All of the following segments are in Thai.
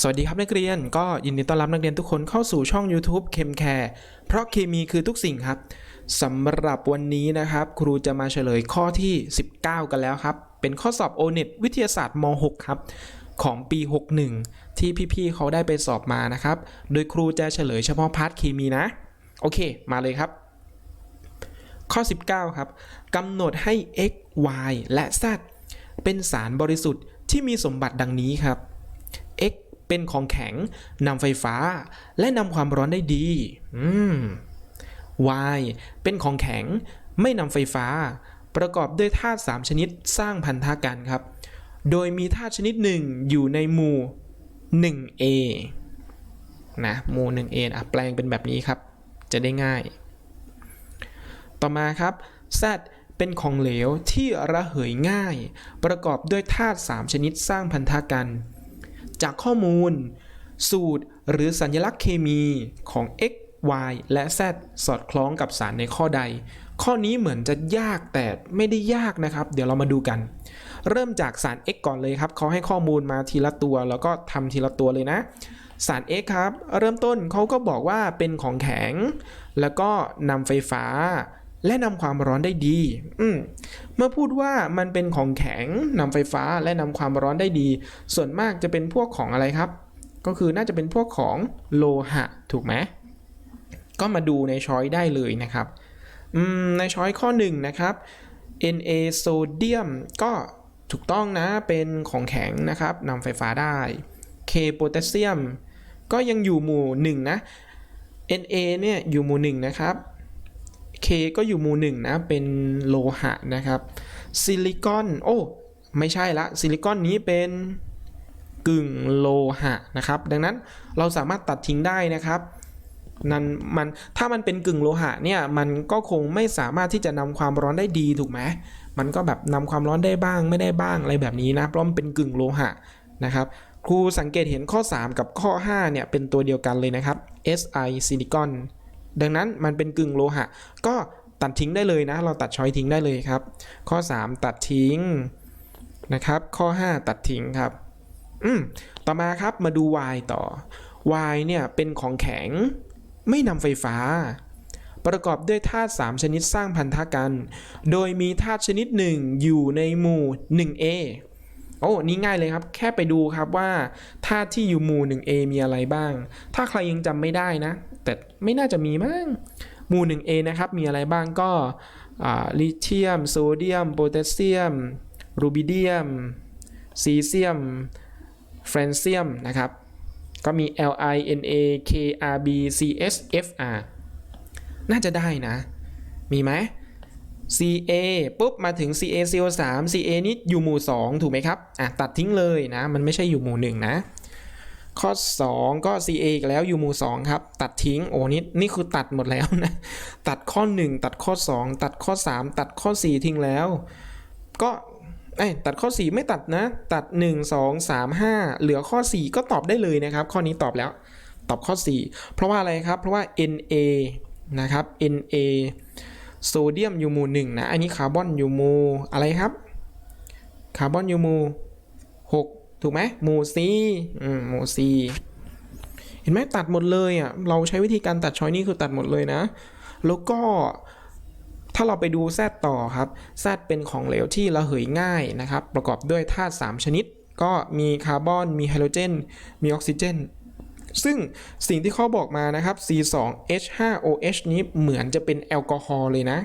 สวัสดีครับนักเรียนก็ยินดีต้อนรับนักเรียนทุกคนเข้าสู่ช่อง YouTube เคมแคร์เพราะเคมีคือทุกสิ่งครับสำหรับวันนี้นะครับ ครูจะมาเฉลยข้อที่ 19 กันแล้วครับ เป็นข้อสอบ o n e t วิทยาศาสตร์ม .6 ครับ ของปี 61 ที่พี่ๆเขาได้ไปสอบมานะครับ โดยครูจะเฉลยเฉพาะพาร์ทเคมีนะ โอเค มาเลยครับ ข้อ 19 ครับกำหนดให้ x y และ z เป็นสารบริสุทธิ์ที่มีสมบัติดังนี้ครับ เป็นของแข็งนำไฟฟ้า และนำความร้อนได้ดี อืม y เป็นของแข็งไม่นำไฟฟ้า ประกอบด้วยธาตุ3ชนิดสร้างพันธะกันครับ โดยมีธาตุชนิดหนึ่งอยู่ในหมู่ 1a นะหมู่ 1a อะแปลงเป็นแบบนี้ครับ จะได้ง่าย ต่อมาครับ Z เป็นของเหลวที่ระเหยง่าย ประกอบด้วยธาตุ3ชนิดสร้างพันธะกัน จากข้อมูล สูตรหรือสัญลักษณ์เคมีของ x y และ z สอดคล้องกับสารในข้อใด ข้อนี้เหมือนจะยากแต่ไม่ได้ยากนะครับ เดี๋ยวเรามาดูกัน เริ่มจากสาร x ก่อนเลยครับเขาให้ข้อมูลมาทีละตัว แล้วก็ทำทีละตัวเลยนะ สาร x ครับ เริ่มต้นเขาก็บอกว่าเป็นของแข็ง แล้วก็นำไฟฟ้า และนำความร้อนได้ดี อืมเมื่อพูดว่ามันเป็นของแข็งนำไฟฟ้าและนำความร้อนได้ดี ส่วนมากจะเป็นพวกของอะไรครับ ก็คือน่าจะเป็นพวกของโลหะ ถูกไหมก็มาดูในช้อยได้เลยนะครับในช้อยข้อ1นงนะครับ Na โซเดียมก็ถูกต้องนะเป็นของแข็งนะครับนำไฟฟ้าได้ K โพแทสเซียมก็ยังอยู่หมู่ 1 นะ Na เนี่ยอยู่หมู่ 1 นะครับ K ก็อยู่หมู่หนึ่งนะ เป็นโลหะนะครับ ซิลิคอน โอ้ ไม่ใช่ละ ซิลิคอนนี้เป็นกึ่งโลหะนะครับ ดังนั้นเราสามารถตัดทิ้งได้นะครับนั่นมันถ้ามันเป็นกึ่งโลหะเนี่ยมันก็คงไม่สามารถที่จะนำความร้อนได้ดีถูกไหมมันก็แบบนำความร้อนได้บ้างไม่ได้บ้างอะไรแบบนี้นะเพราะมันเป็นกึ่งโลหะนะครับครูสังเกตเห็นข้อ 3 กับข้อ 5 เนี่ยเป็นตัวเดียวกันเลยนะครับ Si ซิลิคอน ดังนั้นมันเป็นกึ่งโลหะ ก็ตัดทิ้งได้เลยนะ เราตัดช้อยทิ้งได้เลยครับ ข้อ 3 ตัดทิ้งนะครับ ข้อ 5 ตัดทิ้งครับ อืมต่อมาครับมาดู y ต่อ y เนี่ยเป็นของแข็งไม่นำไฟฟ้า ประกอบด้วยธาตุ3ชนิดสร้างพันธะกัน โดยมีธาตุชนิดหนึ่งอยู่ในหมู่ 1a โอ้นี่ง่ายเลยครับ แค่ไปดูครับว่าธาตุที่อยู่หมู่ 1a มีอะไรบ้าง ถ้าใครยังจำไม่ได้นะ แต่ไม่น่าจะมีมั้ง หมู่ 1a นะครับ มีอะไรบ้างก็ลิเธียม โซเดียม โพแทสเซียม รูบิเดียม ซีเซียม แฟรนเซียมนะครับ ก็มี Li Na Krb Cs Fr น่าจะได้นะ มีไหม Ca ปุ๊บมาถึง CaCO3 Ca นี่อยู่หมู่ 2 ถูกไหมครับ อะตัดทิ้งเลยนะ มันไม่ใช่อยู่หมู่ 1 นะ ข้อ 2 ก็ Ca อีกแล้วอยู่หมู่ 2 ครับ ตัดทิ้ง โอ้นี่นี่คือตัดหมดแล้วนะ ตัดข้อ 1 ตัดข้อ 2 ตัดข้อ 3 ตัดข้อ 4 ทิ้งแล้ว ก็เอ้ตัดข้อ 4 ไม่ตัดนะ ตัด 1 2 3 5 เหลือข้อ 4 ก็ตอบได้เลยนะครับ ข้อนี้ตอบแล้ว ตอบข้อ 4 เพราะว่าอะไรครับ เพราะว่า Na นะครับ Na โซเดียมอยู่หมู่1นะ อันนี้คาร์บอนอยู่หมู่อะไรครับ คาร์บอนอยู่หมู่6ถูกไหมหมู่ C อืมหมู่ C เห็นไหมตัดหมดเลยอะ เราใช้วิธีการตัดช้อยนี่คือตัดหมดเลยนะ แล้วก็ถ้าเราไปดูแซดต่อครับแซดเป็นของเหลวที่ระเหยง่ายนะครับ ประกอบด้วยธาตุ3ชนิด ก็มีคาร์บอน มีไฮโดรเจน มีออกซิเจน ซึ่งสิ่งที่เขาบอกมานะครับ C2H5OH นี้เหมือนจะเป็นแอลกอฮอล์เลยนะ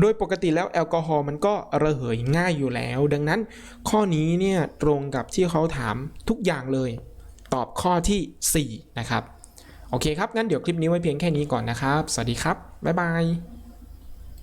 โดยปกติแล้วแอลกอฮอล์มันก็ระเหยง่ายอยู่แล้ว ดังนั้นข้อนี้เนี่ยตรงกับที่เขาถามทุกอย่างเลย ตอบข้อที่ 4 นะครับ โอเคครับ งั้นเดี๋ยวคลิปนี้ไว้เพียงแค่นี้ก่อนนะครับ สวัสดีครับ บ๊ายบาย